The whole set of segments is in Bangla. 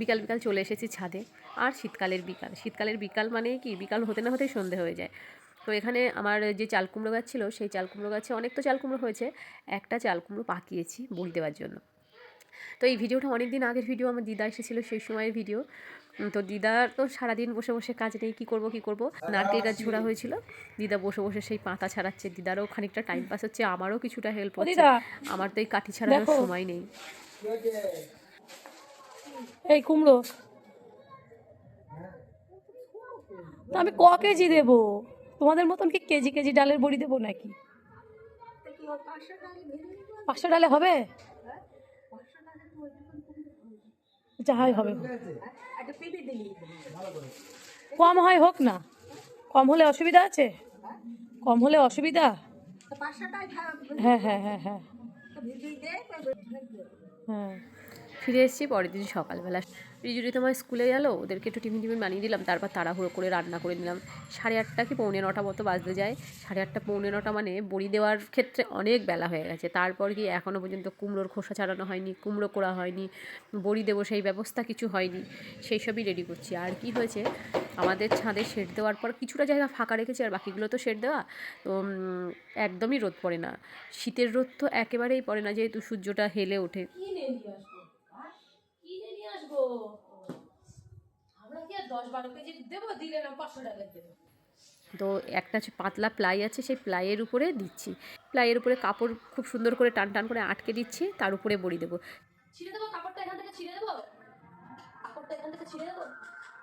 বিকাল বিকাল চলে এসেছি ছাদে আর শীতকালের বিকাল। শীতকালের বিকাল মানে কি? বিকাল হতে না হতেই সন্ধে হয়ে যায়। তো এখানে আমার যে চাল কুমড়ো গাছ ছিল সেই চাল কুমড়ো গাছে অনেক তো চাল কুমড়ো হয়েছে একটা চাল কুমড়ো পাকিয়েছি বড়ি দেওয়ার জন্য। তো এই ভিডিওটা অনেক দিন আগের ভিডিও আমার দিদা এসেছিল সেই সময়ের ভিডিও। তো দিদার তো সারাদিন বসে বসে কাজ নেই কী করব কী করব? নারকেল গাছ ঝোড়া হয়েছিল। দিদা বসে বসে সেই পাতা ছাড়াচ্ছে দিদারও খানিকটা টাইম পাস হচ্ছে আমারও কিছুটা হেল্প হচ্ছে। আমার তো এই কাঠি ছাড়ানোর সময় নেই। এই কুমড়ো। তো আমি ক কেজি দেব? তোমাদের মতন কি কেজি কেজি ডালের বড়ি দেবো নাকি? পাঁচশো ডালে হবে? যাহাই হবে। কম হয় হোক না। কম হলে অসুবিধা আছে? কম হলে অসুবিধা? হ্যাঁ হ্যাঁ হ্যাঁ হ্যাঁ। হ্যাঁ। ফিরে এসেছি, পরের দিন সকালবেলা। রিজুরি তোমার স্কুলে গেলো, ওদেরকে একটু টিফিন টিফিন বানিয়ে দিলাম, তারপর তাড়াহুড়ো করে রান্না করে নিলাম। সাড়ে আটটা কি পৌনে নটা মতো বাজতে যায়। সাড়ে আটটা পৌনে নটা মানে বড়ি দেওয়ার ক্ষেত্রে অনেক বেলা হয়ে গেছে। তারপর কি এখনও পর্যন্ত কুমড়োর খোসা ছাড়ানো হয়নি, কুমড়ো করা হয়নি, বড়ি দেবো সেই ব্যবস্থা কিছু হয়নি, সেই সবই রেডি করছি। আর কি হয়েছে, আমাদের ছাদে শেড দেওয়ার পর কিছুটা জায়গা ফাঁকা রেখেছি, আর বাকিগুলো তো শেড দেওয়া, তো একদমই রোদ পড়ে না। শীতের রোদ তো একেবারেই পড়ে না, যেহেতু সূর্যটা হেলে ওঠে কি নিয়ে নিয়ে আসব কি নিয়ে নিয়ে আসব আমরা কি আর দশ বারো কেজি দেবো? দিলে না পাঁচশো টাকা দেবো। তো একটা হচ্ছে পাতলা প্লাই আছে সেই প্লাইয়ের উপরে দিচ্ছি। প্লাইয়ের উপরে কাপড় খুব সুন্দর করে টান টান করে আটকে দিচ্ছি তার উপরে বড়ি দেবো। ছিঁড়ে দেবো কাপড়টা এখান থেকে? ছিঁড়ে দেবো? কাপড়টা এখান থেকে ছিঁড়ে দেবো?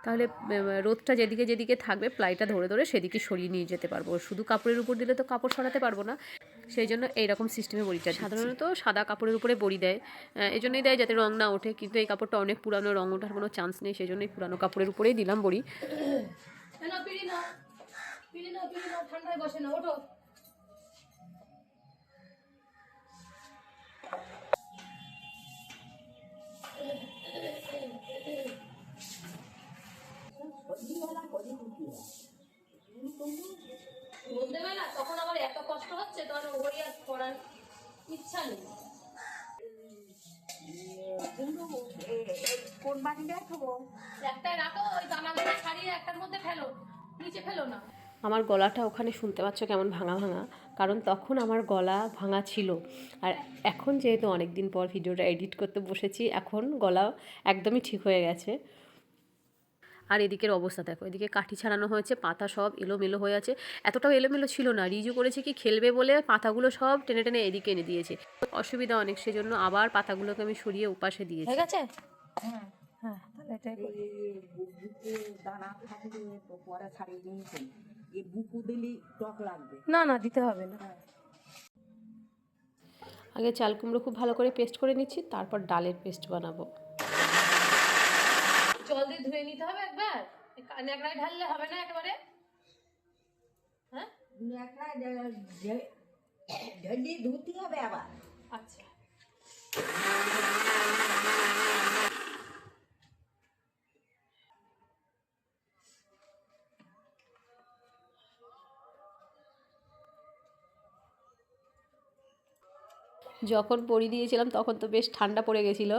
তাহলে রোদটা যেদিকে যেদিকে থাকবে প্লাইটা ধরে ধরে সেদিকে সরিয়ে নিয়ে যেতে পারব। শুধু কাপড়ের উপর দিলে তো কাপড় সরাতে পারব না। সেই জন্য এইরকম সিস্টেমে বড়ি বড়িটা সাধারণত সাদা কাপড়ের উপরে বড়ি দেয়। এই জন্যই দেয় যাতে রং না ওঠে। কিন্তু এই কাপড়টা অনেক পুরানো রং ওঠার কোনো চান্স নেই। সেই জন্যই পুরানো কাপড়ের উপরেই দিলাম বড়ি। ঠান্ডায় বসে না ওঠো। কোন বাড়ি একটাই রাখো ওই দানাগুলো ছাড়িয়ে একটার মধ্যে ফেলো। নিচে ফেলো না। আমার গলাটা ওখানে শুনতে পাচ্ছ কেমন ভাঙা ভাঙা কারণ তখন আমার গলা ভাঙা ছিল। আর এখন যেহেতু অনেক দিন পর ভিডিওটা এডিট করতে বসেছি এখন গলা একদমই ঠিক হয়ে গেছে। আর এদিকের অবস্থা দেখো এদিকে কাঠি ছাড়ানো হয়েছে পাতা সব এলোমেলো হয়ে আছে। এতটাও এলোমেলো ছিল না রিজু করেছে কি খেলবে বলে পাতাগুলো সব টেনে টেনে এদিকে এনে দিয়েছে। অসুবিধা অনেক সেজন্য আবার পাতাগুলোকে আমি সরিয়ে উপাসে দিয়েছি। হয়ে গেছে? হ্যাঁ হ্যাঁ তাহলে এটাই করি। বুকে দানা থাকলে পরে ছাড়িয়ে নিয়েছে এই বুকু দিলি টক লাগবে। না না দিতে হবে না। আগে চাল কুমড়ো খুব ভালো করে পেস্ট করে নিচ্ছি তারপর ডালের পেস্ট বানাবো। জল দিয়ে ধুয়ে নিতে হবে একবার? ন্যাকড়ায় ঢাললে হবে না একবারে? হ্যাঁ? একটা ঢেলি ধুতে হবে আবার। আচ্ছা। যখন পড়ি দিয়েছিলাম, তখন তো বেশ ঠান্ডা পড়ে গেছিল।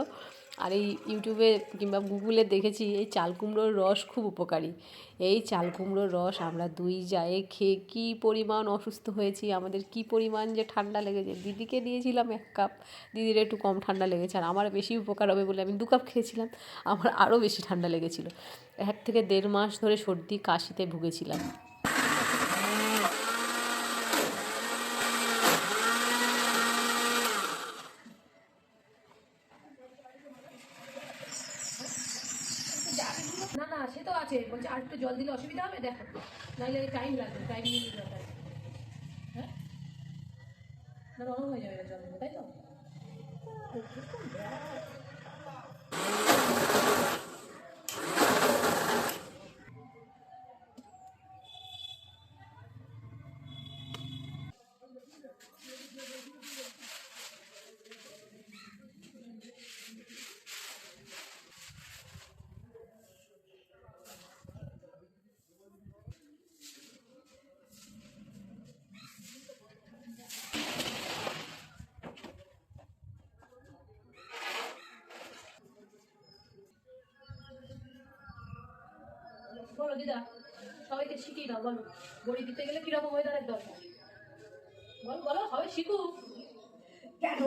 আর এই ইউটিউবে কিংবা গুগলে দেখেছি, এই চাল কুমড়োর রস খুব উপকারী। এই চাল কুমড়োর রস আমরা দুই জায়ে খেয়ে কী পরিমাণ অসুস্থ হয়েছি, আমাদের কি পরিমাণ যে ঠান্ডা লেগেছে। দিদিকে দিয়েছিলাম এক কাপ, দিদির একটু কম ঠান্ডা লেগেছে। আর আমার বেশি উপকার হবে বলে আমি দু কাপ খেয়েছিলাম, আমার আরও বেশি ঠান্ডা লেগেছিলো। এক থেকে দেড় মাস ধরে সর্দি কাশিতে ভুগেছিলাম না না সে তো আছে বলছে আর একটু জল দিলে অসুবিধা হবে? দেখো। নাহলে টাইম লাগবে টাইম নিয়ে হ্যাঁ? না হয়ে যাবে জল তাই তো? বলো দিদা সবাইকে শিখিয়ে দাও বলো। বড়ি দিতে গেলে কীরকম ওয়েদারের দরকার? বলো বলো সবাই শিখুক। কেন?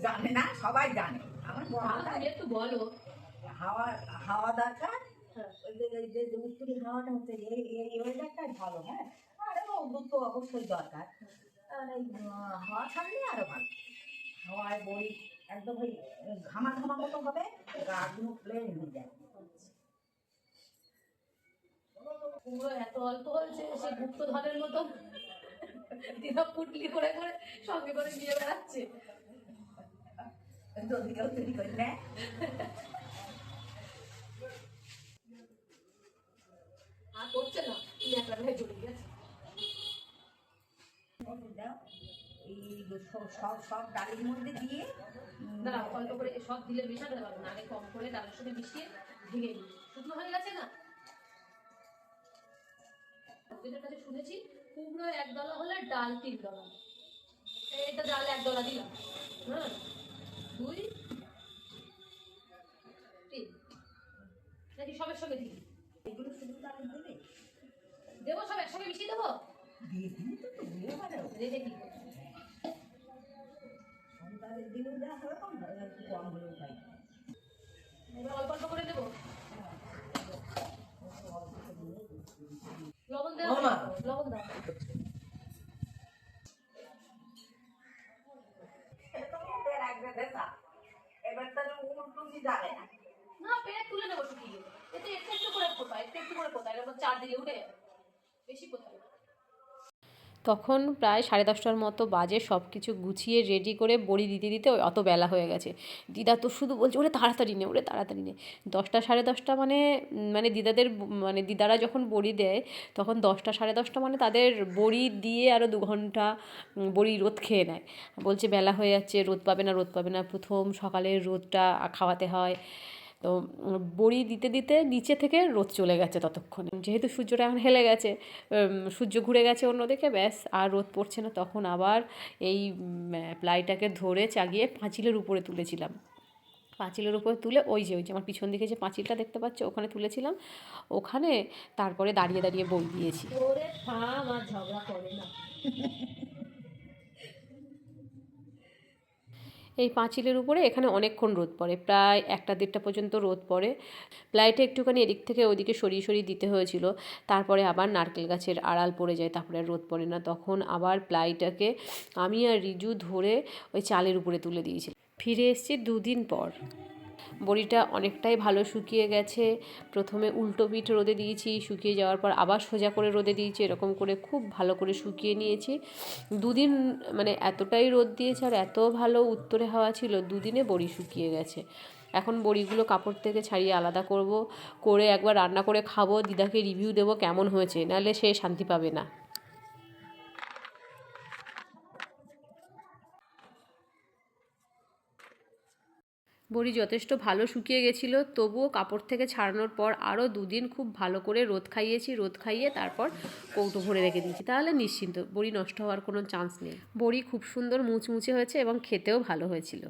জানে না সবাই জানে। আমার না, একটু বলো। হাওয়া হাওয়া দরকার? হ্যাঁ। ওই যে ওই যে উত্তরি হাওয়াটা হচ্ছে এই ওয়েদারটাই ভালো হ্যাঁ? আর রোদ তো অবশ্যই দরকার। আর এই হাওয়া ছাড়লে আরও ভালো। হাওয়ায় বই একদম ওই ঘামা ঘামা মতো হবে গাছগুলো প্লেন হয়ে যায়। পুরো এত অল্প হয়েছে সে গুপ্ত ধনের মতো দিদা পুটলি করে করে সঙ্গে করে নিয়ে বেড়াচ্ছে। যদি তৈরি করে নেয় আর করছে না তুমি একটা মেয়ে জড়ে গেছে। এই সব- সব ডালের মধ্যে দিয়ে না অল্প করে সব দিলে মেশাতে পারব না আগে কম করে ডালের সাথে মিশিয়ে ভেঙে নিই। শুকনো হয়ে গেছে না? যেটার কাছে শুনেছি কুমড়ো এক ডলা হলে ডাল তিন ডলা। এটা ডাল এক ডলা দিলাম। হ্যাঁ? দুই তিন। নাকি সবের সঙ্গে দিই এগুলো শুধু ডালে দেবে? দেবো সব একসঙ্গে মিশিয়ে দেবো? দিলে দিনেও যা কম হলেও পাই এবার অল্প অল্প করে দেবো। তখন প্রায় সাড়ে দশটার মতো বাজে সব কিছু গুছিয়ে রেডি করে বড়ি দিতে দিতে অত বেলা হয়ে গেছে। দিদা তো শুধু বলছে, ওরে তাড়াতাড়ি নে, ওরে তাড়াতাড়ি নে। দশটা সাড়ে দশটা মানে মানে দিদাদের মানে দিদারা যখন বড়ি দেয়, তখন দশটা সাড়ে দশটা মানে তাদের বড়ি দিয়ে আরও দু ঘণ্টা বড়ি রোদ খেয়ে নেয়। বলছে, বেলা হয়ে যাচ্ছে, রোদ পাবে না, রোদ পাবে না। প্রথম সকালের রোদটা খাওয়াতে হয়। তো বড়ি দিতে দিতে নিচে থেকে রোদ চলে গেছে ততক্ষণে। যেহেতু সূর্যটা এখন হেলে গেছে সূর্য ঘুরে গেছে অন্যদিকে, ব্যাস, আর রোদ পড়ছে না, তখন আবার এই প্লাইটাকে ধরে চাগিয়ে পাঁচিলের উপরে তুলেছিলাম। পাঁচিলের উপরে তুলে ওই যে ওই যে আমার পিছন দিকে যে পাঁচিলটা দেখতে পাচ্ছ, ওখানে তুলেছিলাম। ওখানে তারপরে দাঁড়িয়ে দাঁড়িয়ে বই দিয়েছি। ঝগড়া করে না এই পাঁচিলের উপরে এখানে অনেকক্ষণ রোদ পড়ে, প্রায় একটা দেড়টা পর্যন্ত রোদ পড়ে। প্লাইটে একটুখানি এদিক থেকে ওদিকে সরিয়ে সরিয়ে দিতে হয়েছিল, তারপরে আবার নারকেল গাছের আড়াল পড়ে যায়, তারপরে রোদ পড়ে না। তখন আবার প্লাইটাকে আমি আর রিজু ধরে ওই চালের উপরে তুলে দিয়েছিলাম ফিরে এসেছি দুদিন পর। বড়িটা অনেকটাই ভালো শুকিয়ে গেছে। প্রথমে উল্টো পিঠ রোদে দিয়েছি, শুকিয়ে যাওয়ার পর আবার সোজা করে রোদে দিয়েছি, এরকম করে খুব ভালো করে শুকিয়ে নিয়েছি। দুদিন মানে এতটাই রোদ দিয়েছে আর এত ভালো উত্তরে হাওয়া ছিল, দুদিনে বড়ি শুকিয়ে গেছে। এখন বড়িগুলো কাপড় থেকে ছাড়িয়ে আলাদা করব, করে একবার রান্না করে খাব, দিদাকে রিভিউ দেবো কেমন হয়েছে, নাহলে সে শান্তি পাবে না। বড়ি যথেষ্ট ভালো শুকিয়ে গেছিল, তবুও কাপড় থেকে ছাড়ানোর পর আরও দুদিন খুব ভালো করে রোদ খাইয়েছি, রোদ খাইয়ে তারপর কৌটো ভরে রেখে দিয়েছি। তাহলে নিশ্চিন্ত, বড়ি নষ্ট হওয়ার কোনো চান্স নেই। বড়ি খুব সুন্দর মুচমুচে হয়েছে এবং খেতেও ভালো হয়েছিল।